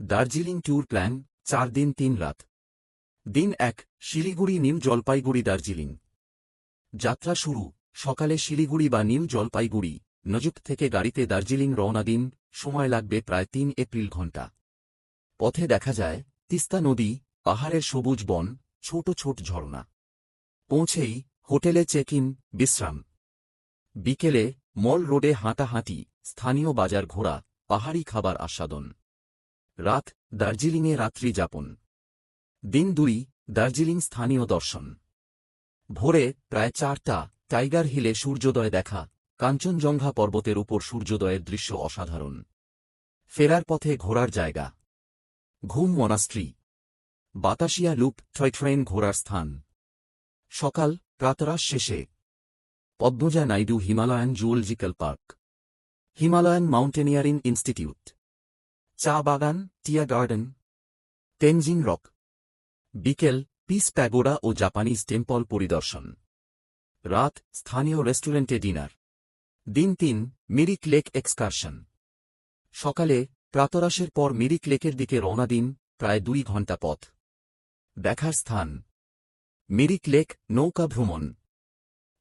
Darjeeling tour plan, চার দিন, তিন রাত। দিন এক, শিলিগুড়ি নিউ জলপাইগুড়ি দার্জিলিং। যাত্রা শুরু, সকালে শিলিগুড়ি বা নিউ জলপাইগুড়ি, নজুক থেকে গাড়িতে দার্জিলিং রওনা দিন, সময় লাগবে প্রায় তিন এপ্রিল ঘণ্টা পথে দেখা যায়, তিস্তা নদী, পাহাড়ের সবুজ বন, ছোট ছোট ঝর্ণা। পৌঁছেই হোটেলে চেক ইন বিশ্রাম। বিকেলে মল রোডে হাঁটাহাঁটি, স্থানীয় বাজার ঘোরা, পাহাড়ি খাবার আস্বাদন। রাত, দার্জিলিংয়ে রাত্রি যাপন। দিন দুই, দার্জিলিং স্থানীয় দর্শন। ভোরে, প্রায় চারটা, টাইগার হিলে সূর্যোদয় দেখা, কাঞ্চনজঙ্ঘা পর্বতের উপর সূর্যোদয়ের দৃশ্য অসাধারণ। ফেরার পথে ঘোরার জায়গা। Ghum monastery Batasia loop, toy train ঘোরার স্থান। সকাল প্রাতরাশ শেষে। Padmaja Naidu Himalayan zoological park. Himalayan mountaineering institute. চা বাগান টিয়া গার্ডেন তেনজিং রক বিকেল পিস প্যাগোডা ও জাপানিজ টেম্পল পরিদর্শন। রাত, স্থানীয় রেস্টুরেন্টে ডিনার দিন তিন মিরিক লেক এক্সকারশন সকালে, প্রাতরাশের পর মিরিক লেকের দিকে রওনা দিন, প্রায় দুই ঘণ্টা পথ। দেখার স্থান। মিরিক লেক নৌকা ভ্রমণ।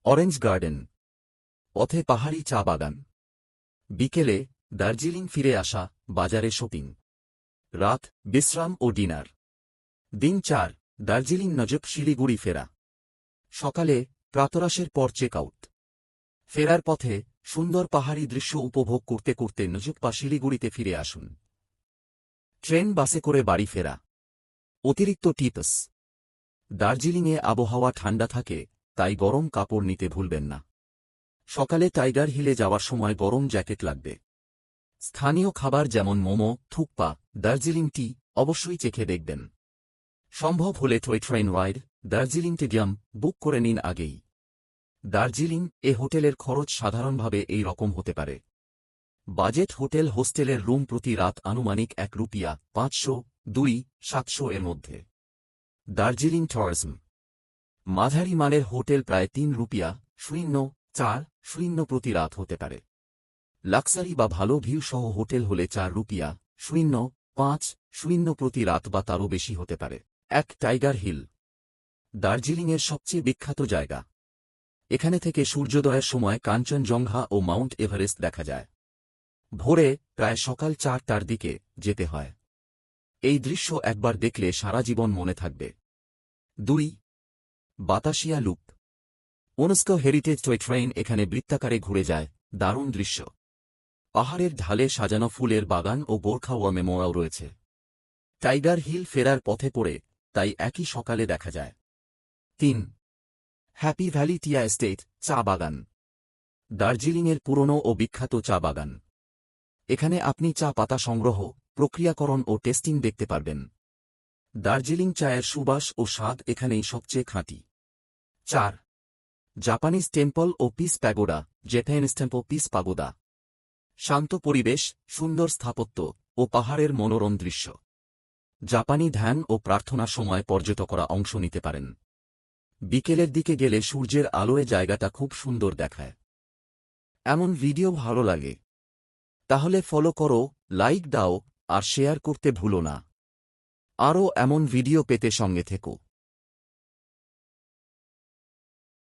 অরেঞ্জ গার্ডেন পথে পাহাড়ি চা বাগান বিকেলে দার্জিলিং ফিরে আসা, বাজারে শপিং। রাত, বিশ্রাম ও ডিনার। দিন চার, দার্জিলিং নজব শিলিগুড়ি ফেরা। সকালে, প্রাতরাশের পর চেক আউট ফেরার পথে, সুন্দর পাহাড়ি দৃশ্য উপভোগ করতে করতে নজুক বা শিলিগুড়িতে ফিরে আসুন। ট্রেন বাসে করে বাড়ি ফেরা। অতিরিক্ত টিপস। দার্জিলিংয়ে আবহাওয়া ঠান্ডা থাকে, তাই গরম কাপড় নিতে ভুলবেন না। সকালে টাইগার হিলে যাওয়ার সময় গরম জ্যাকেট লাগবে। স্থানীয় খাবার যেমন মোমো, থুকপা, দার্জিলিং টি অবশ্যই চেখে দেখবেন। সম্ভব হলে টয় ট্রেন রাইড, দার্জিলিং টেডিয়াম বুক করে নিন আগেই। দার্জিলিং এ হোটেলের খরচ সাধারণভাবে এই রকম হতে পারে। বাজেট হোটেল হোস্টেলের রুম প্রতি রাত আনুমানিক এক রুপিয়া, পাঁচশো, দুই, সাতশো এর মধ্যে। দার্জিলিং ট্যুরিজম। মাঝারি মানের হোটেল প্রায় তিন রুপিয়া, শূন্য, চার, শূন্য প্রতি রাত হতে পারে। লাক্সারি বা ভালো ভিউ সহ হোটেল হলে চার রুপিয়া, শূন্য, পাঁচ, শূন্য প্রতি রাত বা তারও বেশি হতে পারে। এক টাইগার হিল। দার্জিলিংয়ের সবচেয়ে বিখ্যাত জায়গা। এখানে থেকে সূর্যোদয়ের সময় কাঞ্চনজঙ্ঘা ও মাউন্ট এভারেস্ট দেখা যায়। ভোরে প্রায় সকাল চারটার দিকে যেতে হয়। এই দৃশ্য একবার দেখলে সারা জীবন মনে থাকবে। দুই, Batasia loop. UNESCO heritage toy train এখানে বৃত্তাকারে ঘুরে যায়। দারুণ দৃশ্য। পাহাড়ের ঢালে সাজানো ফুলের বাগান ও গোর্খা ওয়ামে মোড়াও রয়েছে। টাইগার হিল ফেরার পথে পড়ে, তাই একই সকালে দেখা যায়। তিন। হ্যাপি ভ্যালি টিয়া এস্টেট চা বাগান। দার্জিলিংয়ের পুরনো ও বিখ্যাত চা বাগান। এখানে আপনি চা পাতা সংগ্রহ, প্রক্রিয়াকরণ ও টেস্টিং দেখতে পারবেন। দার্জিলিং চায়ের সুবাস ও স্বাদ এখানেই সবচেয়ে খাঁটি। চার। জাপানিজ টেম্পল ও পিস প্যাগোডা জেথাইনিস টেম্পল পিস পাগোদা শান্ত পরিবেশ, সুন্দর স্থাপত্য ও পাহাড়ের মনোরম দৃশ্য। জাপানি ধ্যান ও প্রার্থনা সময় পর্যটকরা অংশ নিতে পারেন। বিকেলের দিকে গেলে সূর্যের আলোয় জায়গাটা খুব সুন্দর দেখায়। এমন ভিডিও ভালো লাগে। তাহলে ফলো করো, লাইক দাও আর শেয়ার করতে ভুলো না। আরও এমন ভিডিও পেতে সঙ্গে থেকো।